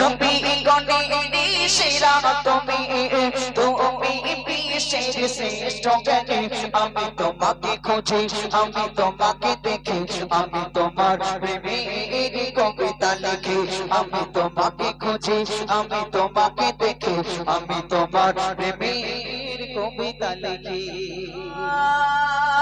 নবী গণেরি সেরা তুমি তুমি বিশ্বের শ্রেষ্ঠ জ্ঞানী আমি তোমাকে খুঁজি আমি তোমাকে দেখি আমি তোমার প্রেমের কবিতা লিখি আমি তোমাকে খুঁজি আমি তোমাকে দেখি আমি তোমার প্রেমের কবিতা লিখি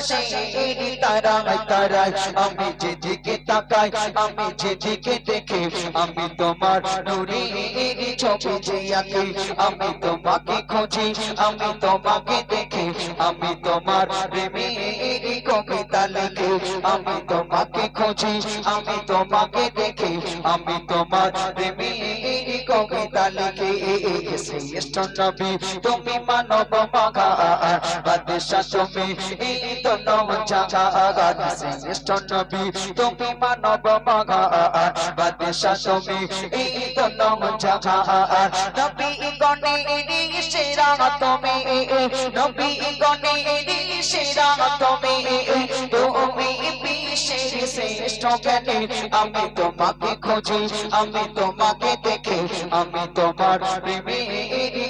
আকাশের তারায় তারায় আমি যেদিকে তাকাই আমি যেদিকে দেখি আমি তোমার নুরের ছবি যে আঁকি আমি তোমাকে খুঁজি আমি তোমাকে দেখি আমি তোমার প্রেমের কবিতা লিখি আমি তোমাকে খুঁজি আমি তোমাকে দেখি আমি তোমার প্রেমের কবিতা লিখি তুমি মানব মাগা বাদশা তুমি এই তো নব জাগা শ্রেষ্ঠ নবী। তুমি মানব মাগা বাদশা তুমি এই তো নব নবী আমি তোমাকে খুঁজি, আমি তোমাকে দেখি, আমি তোমার প্রেমের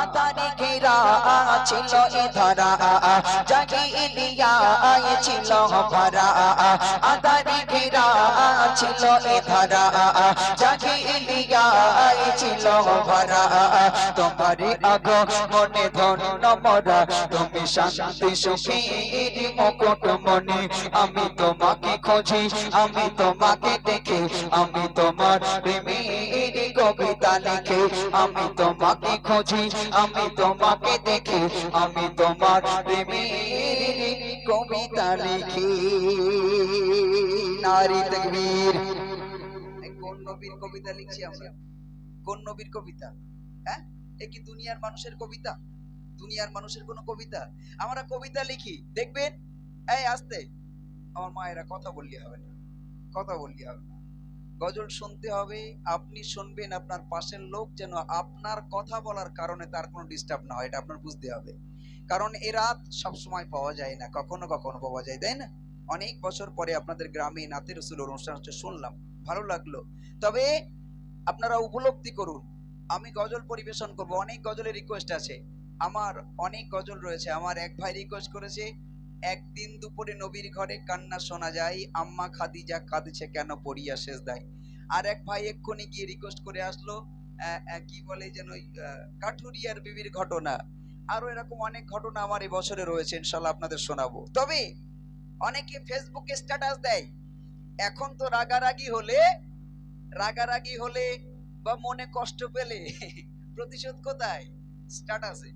আধারে ঘেরা ছিল এ ধরা জাগিলিয়া ছিল ভরা। আধারে ঘেরা ছিল এ ধরা জাগিলিয়া ছিল ভরা। তোমারে আগ মনে ধন্য মরা, তুমি শান্তি সুখীর মুকুট মনে আমি তোমাকে খুঁজি, আমি তোমাকে দেখি, আমি তোমার লিখে আমি তোমাকে খুঁজি, আমি তোমাকে দেখি, আমি তোমার প্রেমের কবিতা লিখি। নারী তকবীর। কোন নবীর কবিতা লিখছি আমরা? কোন নবীর কবিতা? হ্যাঁ? এ কি দুনিয়ার মানুষের কবিতা? দুনিয়ার মানুষের কোন কবিতা? আমরা কবিতা লিখি, দেখবেন? এই, আসতে। আমার মায়েরা কথা বললি হবে না। কথা বললি হবে না। গজল শুনতে হবে, আপনি শুনবেন আপনার পাশের লোক যেন আপনার কথা বলার কারণে তার কোনো ডিস্টার্ব না হয়, এটা আপনার বুঝতে হবে। কারণ এ রাত সব সময় পাওয়া যায় না, কখনো কখনো পাওয়া যায়, তাই না? অনেক বছর পরে আপনাদের গ্রামে নাতের রসুল অনুষ্ঠান হচ্ছে, শুনলাম, ভালো লাগল। তবে আপনারা উপলব্ধি করুন, আমি গজল পরিবেশন করব, অনেক গজলের রিকোয়েস্ট আছে। আমার অনেক গজল রয়েছে, আমার এক ভাই রিকোয়েস্ট করেছে একদিন দুপুরে নবীর ঘরে কান্না শোনা যায় আম্মা খাদিজা কাঁদছে কেন পড়িয়া শেষ দেয়। আর এক ভাই এক্ষুনি গিয়ে রিকোয়েস্ট করে আসলো কি বলে যেন ওই, কাঠুরিয়ার বিবির ঘটনা। আরও এরকম অনেক ঘটনা আমার এই বছরে রয়েছে ইনশাল্লাহ আপনাদের শোনাবো। তবে অনেকে ফেসবুকে স্ট্যাটাস দেয়। এখন তো রাগারাগি হলে রাগারাগি হলে বা মনে কষ্ট পেলে প্রতিশোধ কোথায়? স্ট্যাটাসে